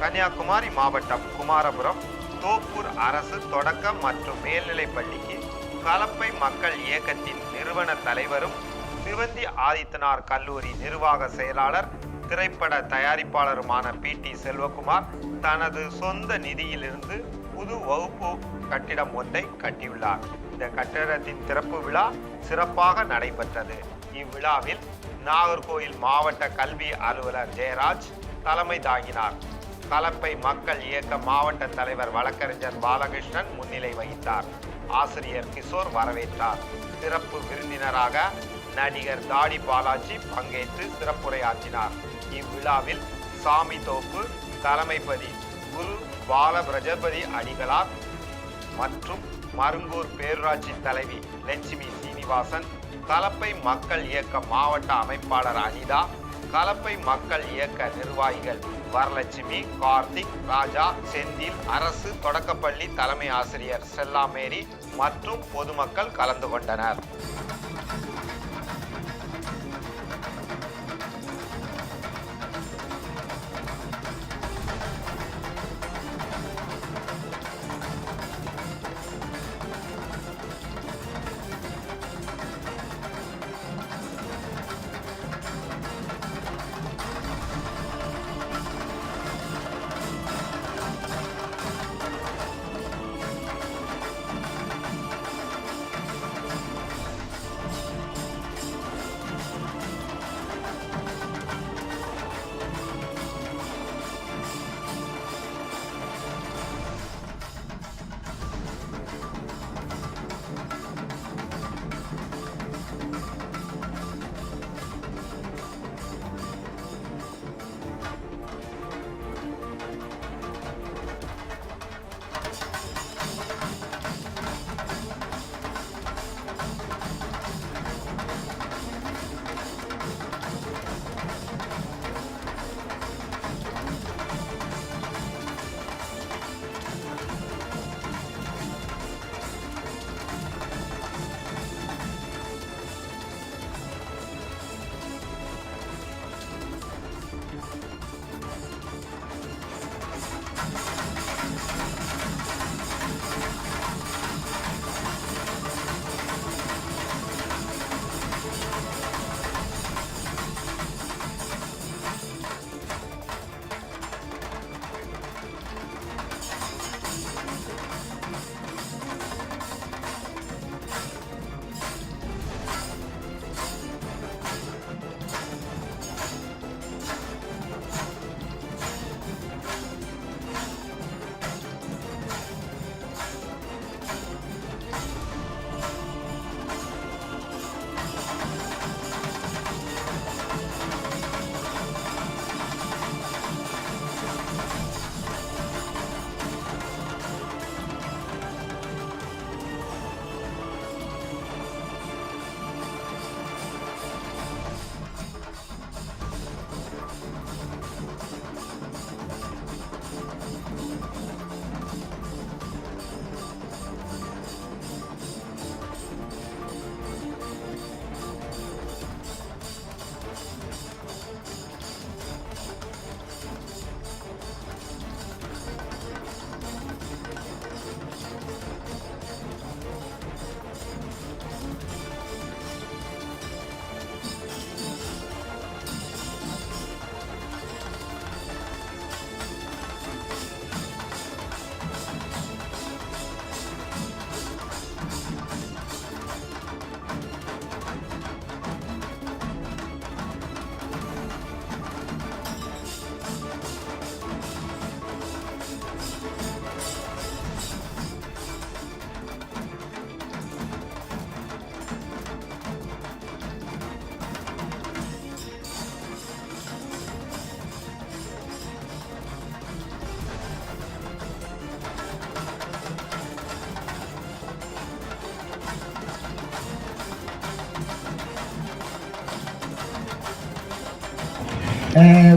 கன்னியாகுமரி மாவட்டம் குமாரபுரம் தோப்பூர் அரசு தொடக்க மற்றும் மேல்நிலைப் பள்ளிக்கு கலப்பை மக்கள் இயக்கத்தின் நிறுவன தலைவரும் சிவந்தி ஆதித்தனார் கல்லூரி நிர்வாக செயலாளர் திரைப்பட தயாரிப்பாளருமான பி. டி. செல்வகுமார் தனது சொந்த நிதியிலிருந்து புது வகுப்பு கட்டிடம் ஒன்றை கட்டியுள்ளார். இந்த கட்டிடத்தின் திறப்பு விழா சிறப்பாக நடைபெற்றது. இவ்விழாவில் நாகர்கோயில் மாவட்ட கல்வி அலுவலர் ஜெயராஜ் தலைமை தாங்கினார். கலப்பை மக்கள் இயக்க மாவட்ட தலைவர் வழக்கறிஞர் பாலகிருஷ்ணன் முன்னிலை வகித்தார். ஆசிரியர் கிஷோர் வரவேற்றார். சிறப்பு விருந்தினராக நடிகர் தாடி பாலாஜி பங்கேற்று சிறப்புரையாற்றினார். இவ்விழாவில் சாமி தோப்பு தலைமைப்பதி குரு பால பிரஜபதி அடிகளார் மற்றும் மருங்கூர் பேரூராட்சி தலைவி லட்சுமி சீனிவாசன் கலப்பை மக்கள் இயக்க மாவட்ட அமைப்பாளர் அனிதா கலப்பை மக்கள் இயக்க நிர்வாகிகள் வரலட்சுமி கார்த்திக் ராஜா செந்தில் அரசு தொடக்கப்பள்ளி தலைமை ஆசிரியர் செல்லாமேரி மற்றும் பொதுமக்கள் கலந்து கொண்டனர்.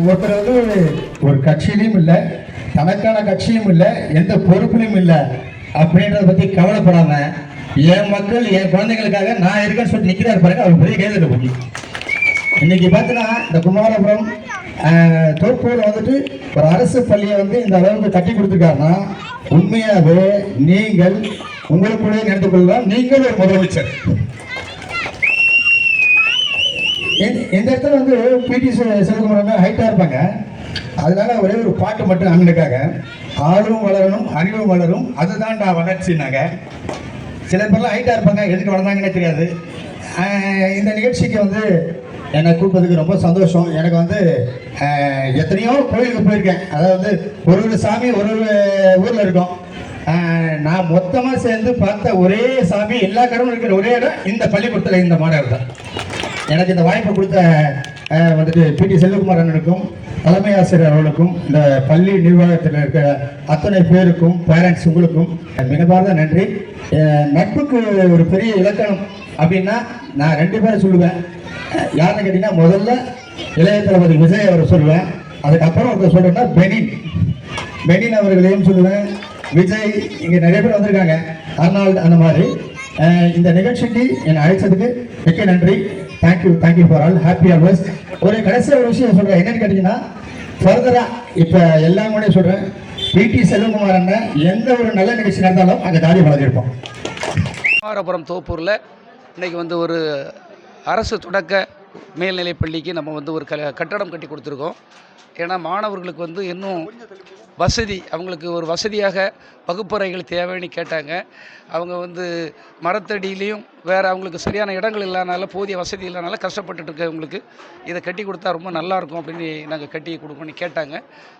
ஒருத்தர் வந்து ஒரு கட்சியிலையும் இல்லை தனக்கான கட்சியும் இல்லை எந்த பொறுப்புலையும் இல்லை அப்படின்றத பற்றி கவலைப்படாம என் மக்கள் என் குழந்தைகளுக்காக நான் இருக்கேன்னு சொல்லி நிற்கிறார் பாருங்க அவர் பெரிய கைதில் போய். இன்னைக்கு பார்த்தீங்கன்னா இந்த குமாரபுரம் ஆஹ், வந்துட்டு ஒரு அரசு பள்ளியை வந்து இந்த அளவுக்கு கட்டி கொடுத்துருக்காருன்னா உண்மையாவே நீங்கள் உங்களுக்குள்ளே நடந்து கொள்ளலாம் நீங்கள் ஒரு முதலமைச்சர். இந்த- இடத்துல வந்து பிடி சிவகுமார் ஹைட்டா இருப்பாங்க. அதனால ஒரே ஒரு பாட்டு மட்டும் அண்ணனுக்காக. ஆளும் வளரணும் அறிவும் வளரும். அதுதான் வளர்ச்சினாங்க சில பேர்லாம் ஹைட்டா இருப்பாங்க. எதுக்கு வளர்ந்தாங்கன்னே தெரியாது. இந்த நிகழ்ச்சிக்கு வந்து என்னை கூப்பிட்டதுக்கு ரொம்ப சந்தோஷம். எனக்கு வந்து எத்தனையோ கோயிலுக்கு போயிருக்கேன். அதாவது ஒரு ஒரு சாமி ஒரு ஒரு ஊரில் இருக்கும். நான் மொத்தமாக சேர்ந்து பார்த்த ஒரே சாமி எல்லா கடவுளும் இருக்கிற ஒரே இடம் இந்த பள்ளிக்கூடத்தில் இந்த மாடல் தான். எனக்கு இந்த வாய்ப்பு கொடுத்த வந்துட்டு வந்துட்டு பிடி செல்வகுமார் அண்ணனுக்கும் தலைமை ஆசிரியர் அவர்களுக்கும் இந்த பள்ளி நிர்வாகத்தில் இருக்கிற அத்தனை பேருக்கும் பேரண்ட்ஸ் உங்களுக்கும் மிகப்பார்ந்த நன்றி. நட்புக்கு ஒரு பெரிய இலக்கணம் அப்படின்னா நான் ரெண்டு பேரும் சொல்லுவேன். யாருன்னு கேட்டிங்கன்னா முதல்ல இளைய தளபதி விஜய் அவர் சொல்லுவேன். அதுக்கப்புறம் ஒருத்தர் சொல்கிறேன்னா பெனின். பெனின் அவர்களையும் சொல்லுவேன். விஜய் இங்கே நிறைய பேர் வந்திருக்காங்க. அர்னால்டு அந்த மாதிரி. இந்த நிகழ்ச்சிக்கு என்னை அழைச்சதுக்கு மிக்க நன்றி. Thank you thank you for all happy always ஒரு கடைசி ஒரு விஷயம் சொல்கிறேன் என்னன்னு கேட்டிங்கன்னா ஃபர்தராக இப்போ எல்லாம் கூட சொல்கிறேன் பிடி செல்வகுமார் அண்ணன் எந்த ஒரு நல்ல நிகழ்ச்சி நடந்தாலும் அங்கே தாடி வளர்ந்துருப்போம் குமாரபுரம் தோப்பூரில் இன்றைக்கி வந்து ஒரு அரசு தொடக்க மேல்நிலைப் பள்ளிக்கு நம்ம வந்து ஒரு க கட்டடம் கட்டி கொடுத்துருக்கோம். ஏன்னா மாணவர்களுக்கு வந்து இன்னும் வசதி அவங்களுக்கு ஒரு வசதியாக வகுப்பறைகள் தேவைன்னு கேட்டாங்க. அவங்க வந்து மரத்தடியிலையும் வேறு அவங்களுக்கு சரியான இடங்கள் இல்லாதனால போதிய வசதி இல்லாதனால கஷ்டப்பட்டுட்டு இருக்கவங்களுக்கு இதை கட்டி கொடுத்தா ரொம்ப நல்லாயிருக்கும் அப்படின்னு நாங்கள் கட்டி கொடுக்கணும்னு கேட்டாங்க.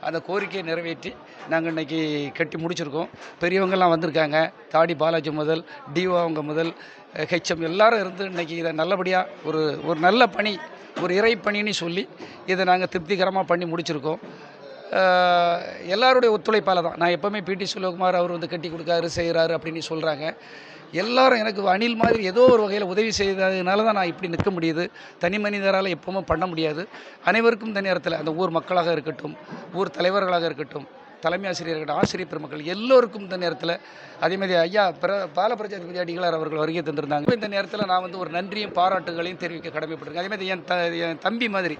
அந்த கோரிக்கையை நிறைவேற்றி நாங்கள் இன்றைக்கி கட்டி முடிச்சிருக்கோம். பெரியவங்கெல்லாம் வந்திருக்காங்க. தாடி பாலாஜி முதல் டிஓ அவங்க முதல் ஹெச்எம் எல்லாரும் இருந்து இன்றைக்கி இதை நல்லபடியாக ஒரு ஒரு நல்ல பணி ஒரு இறை பணின்னு சொல்லி இதை நாங்கள் திருப்திகரமாக பண்ணி முடிச்சிருக்கோம். எல்லாருடைய ஒத்துழைப்பால் தான். நான் எப்போவுமே பிடி சிவகுமார் அவர் வந்து கட்டி கொடுக்காரு செய்கிறாரு அப்படின்னு சொல்கிறாங்க எல்லாரும் எனக்கு அணில் மாதிரி ஏதோ ஒரு வகையில் உதவி செய்ததுனால தான் நான் இப்படி நிற்க முடியுது. தனி மனிதரால் எப்போவுமே பண்ண முடியாது. அனைவருக்கும் தனி நேரத்தில் அந்த ஊர் மக்களாக இருக்கட்டும் ஊர் தலைவர்களாக இருக்கட்டும் தலைமை ஆசிரியர் இருக்கட்டும் ஆசிரியர் பெருமக்கள் எல்லோருக்கும் இந்த நேரத்தில் அதேமாதிரி ஐயா பிர பாலபிரஜாதிபதி அடிகளார் அவர்கள் வருகை தந்திருந்தாங்க. இந்த நேரத்தில் நான் வந்து ஒரு நன்றியும் பாராட்டுகளையும் தெரிவிக்க கடமைப்பட்டிருக்கேன். அதேமாதிரி என் த என் தம்பி மாதிரி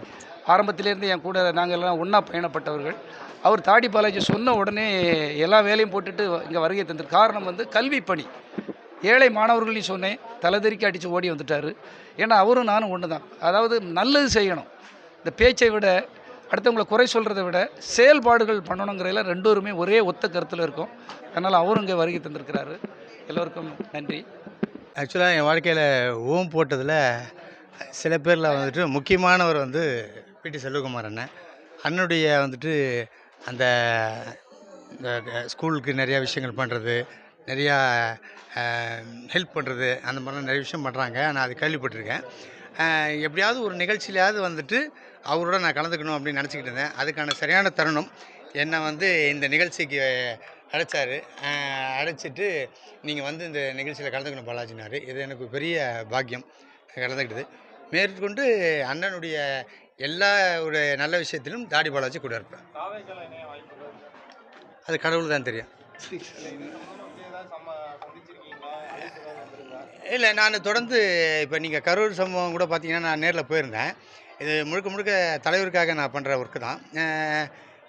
ஆரம்பத்திலேருந்து என் கூட நாங்கள் எல்லாம் ஒன்றா பயணப்பட்டவர்கள் அவர் தாடி பாலாஜி சொன்ன உடனே எல்லா வேலையும் போட்டுட்டு இங்கே வருகை தந்திரு காரணம் வந்து கல்வி பணி. ஏழை மாணவர்களையும் சொன்னேன் தலைதெறிக்க அடித்து ஓடி வந்துட்டார். ஏன்னா அவரும் நானும் ஒன்று தான் அதாவது நல்லது செய்யணும். இந்த பேச்சை விட அடுத்தவங்களை குறை சொல்கிறத விட செயல்பாடுகள் பண்ணணுங்கிறதுல ரெண்டோருமே ஒரே ஒத்த கருத்தில் இருக்கும். அதனால் அவரும் இங்கே வருகை தந்திருக்கிறாரு. எல்லோருக்கும் நன்றி. ஆக்சுவலாக என் வாழ்க்கையில் ஓம் போட்டதில் சில பேரில் வந்துட்டு முக்கியமானவர் வந்து பிடி செல்வகுமார் அண்ணன். அண்ணனுடைய வந்துட்டு அந்த இந்த க- ஸ்கூலுக்கு நிறையா விஷயங்கள் பண்ணுறது நிறையா ஹெல்ப் பண்ணுறது அந்த மாதிரிலாம் நிறைய விஷயம் பண்ணுறாங்க நான் அது கேள்விப்பட்டிருக்கேன். எப்படியாவது ஒரு நிகழ்ச்சியிலையாவது வந்துட்டு அவரோட நான் கலந்துக்கணும் அப்படின்னு நினச்சிக்கிட்டு இருந்தேன். அதுக்கான சரியான தருணம். என்னை வந்து இந்த நிகழ்ச்சிக்கு அழைச்சாரு. அழைச்சிட்டு நீங்கள் வந்து இந்த நிகழ்ச்சியில் கலந்துக்கணும் பாலாஜினார். இது எனக்கு பெரிய பாக்கியம். கலந்துக்கிட்டது. மேற்கொண்டு அண்ணனுடைய எல்லா ஒரு நல்ல விஷயத்திலும் தாடி பாலாஜி கூட இருப்பேன் அது கடவுள் தான் தெரியும். இல்லை நான் தொடர்ந்து இப்போ நீங்கள் கரூர் சம்பவம் கூட பார்த்தீங்கன்னா நான் நேரில் போயிருந்தேன். இது முழுக்க முழுக்க தலைவருக்காக நான் பண்ணுற ஒர்க்கு தான்.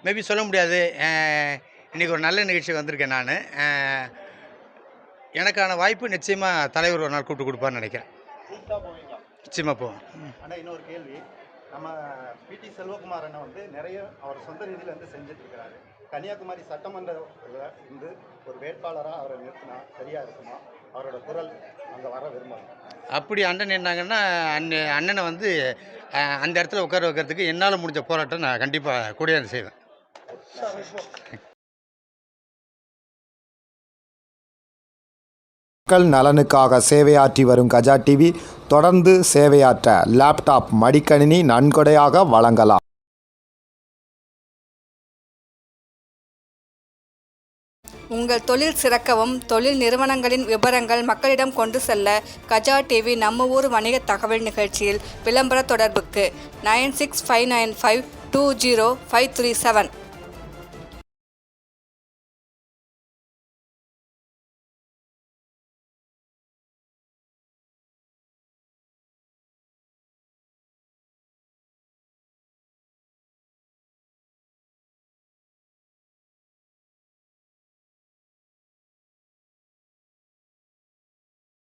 மேபி சொல்ல முடியாது. அஹ், இன்னைக்கு ஒரு நல்ல நிகழ்ச்சிக்கு வந்திருக்கேன் நான். எனக்கான வாய்ப்பு நிச்சயமாக தலைவர் ஒரு நாள் கூப்பிட்டு கொடுப்பான்னு நினைக்கிறேன். நிச்சயமாக போவோம். ஆனால் இன்னொரு கேள்வி. நம்ம பிடி செல்வகுமார் அண்ணன் வந்து நிறைய அவர் சொந்த ரீதியில் வந்து செஞ்சுட்டு இருக்கிறாரு கன்னியாகுமரி சட்டமன்றத்தில் இருந்து ஒரு வேட்பாளராக அவரை நிறுத்தினா சரியா இருக்குமா? அவரோட குரல் அங்கே வர விரும்புகிறோம் அப்படி அண்ணன் என்னாங்கன்னா அண்ணன் அண்ணனை வந்து அந்த இடத்துல உட்கார வைக்கிறதுக்கு என்னால் முடிஞ்ச போராட்டம் நான் கண்டிப்பாக கூட இருந்து செய்வேன். மக்கள் நலனுக்காக சேவையாற்றி வரும் கஜா டிவி தொடர்ந்து சேவையாற்ற லேப்டாப் மடிக்கணினி நன்கொடையாக வழங்கலாம். உங்கள் தொழில் சிறக்கவும் தொழில் நிறுவனங்களின் விவரங்கள் மக்களிடம் கொண்டு செல்ல கஜா டிவி நம்ம ஊர் வணிக தகவல் நிகழ்ச்சியில் விளம்பர தொடர்புக்கு nine six five nine five two zero five three seven.